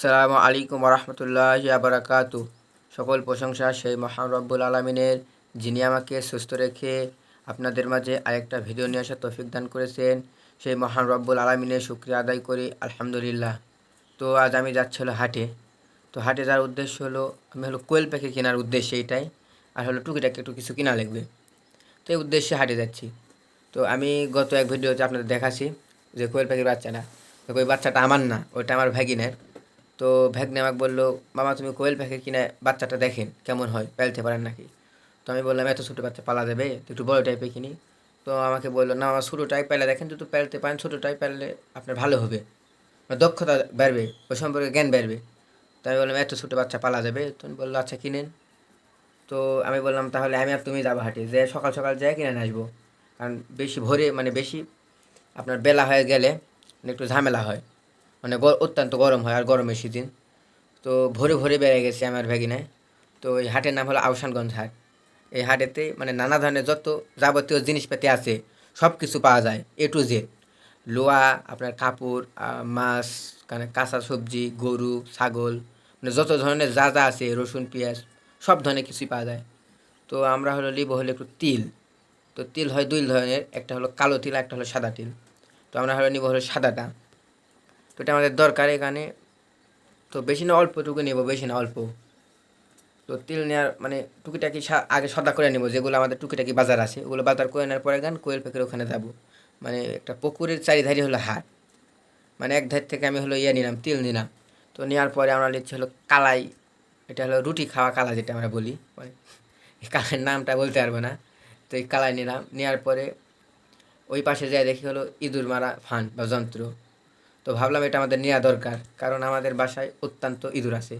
সালামু আলাইকুম রহমতুল্লাহ আবরাকাতু। সকল প্রশংসা সেই মহান রব্বুল আলমিনের, যিনি আমাকে সুস্থ রেখে আপনাদের মাঝে আরেকটা ভিডিও নিয়ে আসার তৌফিক দান করেছেন। সেই মহান রব্বুল আলমিনের শুক্রিয়া আদায় করি, আলহামদুলিল্লাহ। তো আজ আমি যাচ্ছি হলো হাটে। তো হাটে যাওয়ার উদ্দেশ্য হলো, আমি হলো কোয়েল পাখি কেনার উদ্দেশ্য এইটাই, আর হলো টুকিটাকে একটু কিছু কিনা লাগবে। তো এই উদ্দেশ্যে হাটে যাচ্ছি। তো আমি গত এক ভিডিওতে আপনাদের দেখাচ্ছি যে কোয়েল পাখির বাচ্চাটা ওই বাচ্চাটা আমার না, ওইটা আমার ভ্যাগিনের তো ভ্যাগনে আমাকে বলল মামা তুমি কোয়েল পাখি কিনে বাচ্চাটা দেখেন, কেমন হয়? পালতে পারেন নাকি? তো আমি বললাম, এত ছোটো বাচ্চা পালা তো একটু বড় টাইপের কিনি। তো আমাকে বলল, না, আমার ছোটোটাই পেলে দেখেন তো পেলতে পারেন ছোটোটাই পেলে আপনার ভালো হবে। দক্ষতা বাড়বে ওই সম্পর্কে জ্ঞান বাড়বে। তো আমি বললাম, এত ছোটো বাচ্চা পালা যাবে? তো বলল আচ্ছা কিনেন। তো আমি বললাম, তাহলে আমি আর তুমি যাব হাটে, যে সকাল সকাল যাই কিনে আসব। কারণ বেশি ভোরে মানে বেশি আপনার বেলা হয়ে গেলে একটু ঝামেলা হয়। মানে অত্যন্ত গরম হয় আর গরমের সিজন তো ভোরে ভোরে বেড়ে গেছে আমার ভ্যাগিনায়। তো এই হাটের নাম হলো আউসানগঞ্জ হাট। এই হাটেতে মানে নানা ধরনের যত যাবতীয় জিনিসপাতি আছে সব কিছু পাওয়া যায় এ টু জেড লোয়া, আপনার কাপড় মাছ মানে কাঁচা সবজি, গরু, ছাগল মানে যত ধরনের যা যা আছে, রসুন, পেঁয়াজ, সব ধরনের কিছুই পাওয়া যায়। তো আমরা হলো লিবো হলো একটু তিল। তো তিল হয় দুই ধরনের, একটা হলো কালো তিল একটা হলো সাদা তিল। তো আমরা হলো নিব হলো সাদাটা। তো এটা আমাদের দরকার এখানে। তো বেশি না অল্পটুকু নেব, বেশি না, অল্প। তো তিল নেওয়ার মানে টুকিটাকি আগে সদা করে নেব, যেগুলো আমাদের টুকিটাকি বাজার আছে, ওগুলো বাজার করে নেওয়ার পরে গান কোয়েল পাখির ওখানে যাব। মানে একটা পুকুরের চারিধারে হলো হাট। মানে এক ধার থেকে আমি হলো ইয়ে নিলাম, তিল নিলাম। তো নেওয়ার পরে আমরা নিচ্ছি হলো কালাই। এটা হলো রুটি খাওয়া কালা যেটা আমরা বলি। মানে এই কালার নামটা বলতে পারব না। তো এই কালাই নিলাম, নেওয়ার পরে ওই পাশে যাই দেখি হলো ইঁদুর মারা ফান বা যন্ত্র। তো ভাবলাম এটা আমাদের নেওয়া দরকার। কারণ আমাদের বাসায় অত্যন্ত ইঁদুর আছে।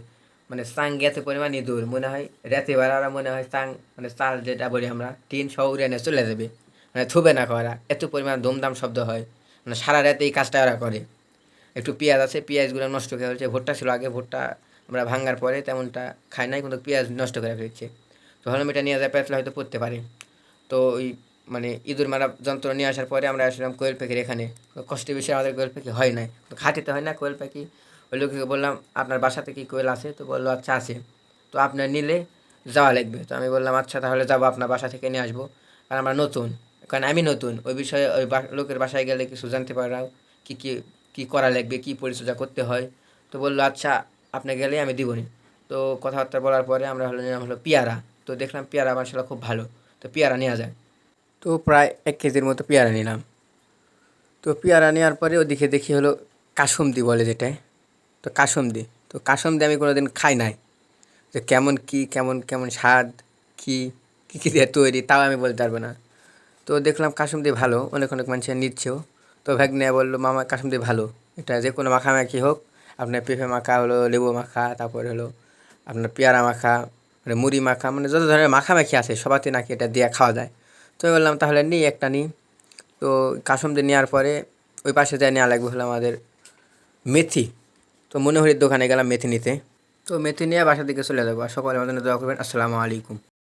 মানে চাং এত পরিমাণ ইঁদুর। মনে হয় রাতে বেড়ারা মনে হয় চাং মানে চাল যেটা বলি আমরা, টিন সহ উড়ে এনে চলে যাবে। মানে থুবে না করা এত পরিমাণ ধুমধাম শব্দ হয়। মানে সারা রাতে এই কাজটা ওরা করে। একটু পেঁয়াজ আছে, পেঁয়াজগুলো নষ্ট করে ফেলছে। ভুট্টা ছিল আগে, ভুট্টা আমরা ভাঙার পরে তেমনটা খাই নাই, কিন্তু পেঁয়াজ নষ্ট করে ফেলছে। তো ভাবলাম এটা নিয়ে যায় পেঁচলে হয়তো পড়তে পারে। তো ওই মানে ইঁদুর মারা যন্ত্র নিয়ে আসার পরে আমরা আসলাম কোয়েল পাখির এখানে। কষ্টের বিষয়ে আমাদের কোয়েল পাখি হয় তো খাটিতে হয় না কোয়েল পাখি। ওই লোককে বললাম, আপনার বাসাতে কি কোয়েল আছে? তো বলল আচ্ছা আছে। তো আপনার নিলে যাওয়া লাগবে। তো আমি বললাম আচ্ছা তাহলে যাব আপনার বাসা থেকে নিয়ে আসব। কারণ আমরা নতুন। কারণ আমি নতুন। ওই বিষয়ে ওই লোকের বাসায় গেলে কিছু জানতে পারাও কী কী কী করা লাগবে, কী পরিচর্যা করতে হয়। তো বলল আচ্ছা আপনি গেলে আমি দিবনি। তো কথাবার্তা বলার পরে আমরা হলো, নিলাম হলো পেয়ারা। তো দেখলাম পেয়ারা মাসাল্লাহ খুব ভালো। তো পেয়ারা নেওয়া যায়। তো প্রায় এক কেজির মতো পেয়ারা নিলাম। তো পেয়ারা নেওয়ার পরে ওদিকে দেখি হলো কাসুমদি বলে যেটা তো কাসুমদি তো কাসুমদি আমি কোনো দিন খাই নাই। যে কেমন কি, কেমন কেমন স্বাদ, কি, কী কী দিয়ে তৈরি তাও আমি বলতে পারব না। তো দেখলাম কাসুমদি ভালো, অনেক অনেক মানুষের নিচ্ছেও। তো ভাগ্নে বলল, মামা, কাসুমদি ভালো। এটা যে কোনো মাখামাখি হোক, আপনার পেঁপে মাখা হলো, লেবু মাখা, তারপরে হলো আপনার পেয়ারা মাখা মানে মুড়ি মাখা মানে যত ধরনের মাখামাখি আছে সবাতে নাকি এটা দিয়ে খাওয়া যায়। তো আমি বললাম, তাহলে নিই একটা নিই তো কাসমদের নেওয়ার পরে ওই পাশে যায় নেওয়া লাগবে হলো আমাদের মেথি। তো মনে মনোহরির দোকানে গেলাম মেথি নিতে। তো মেথি নিয়ে বাসার দিকে চলে যাব। আর সকলে আমাদের দোয়া করবেন। আসসালামু আলাইকুম।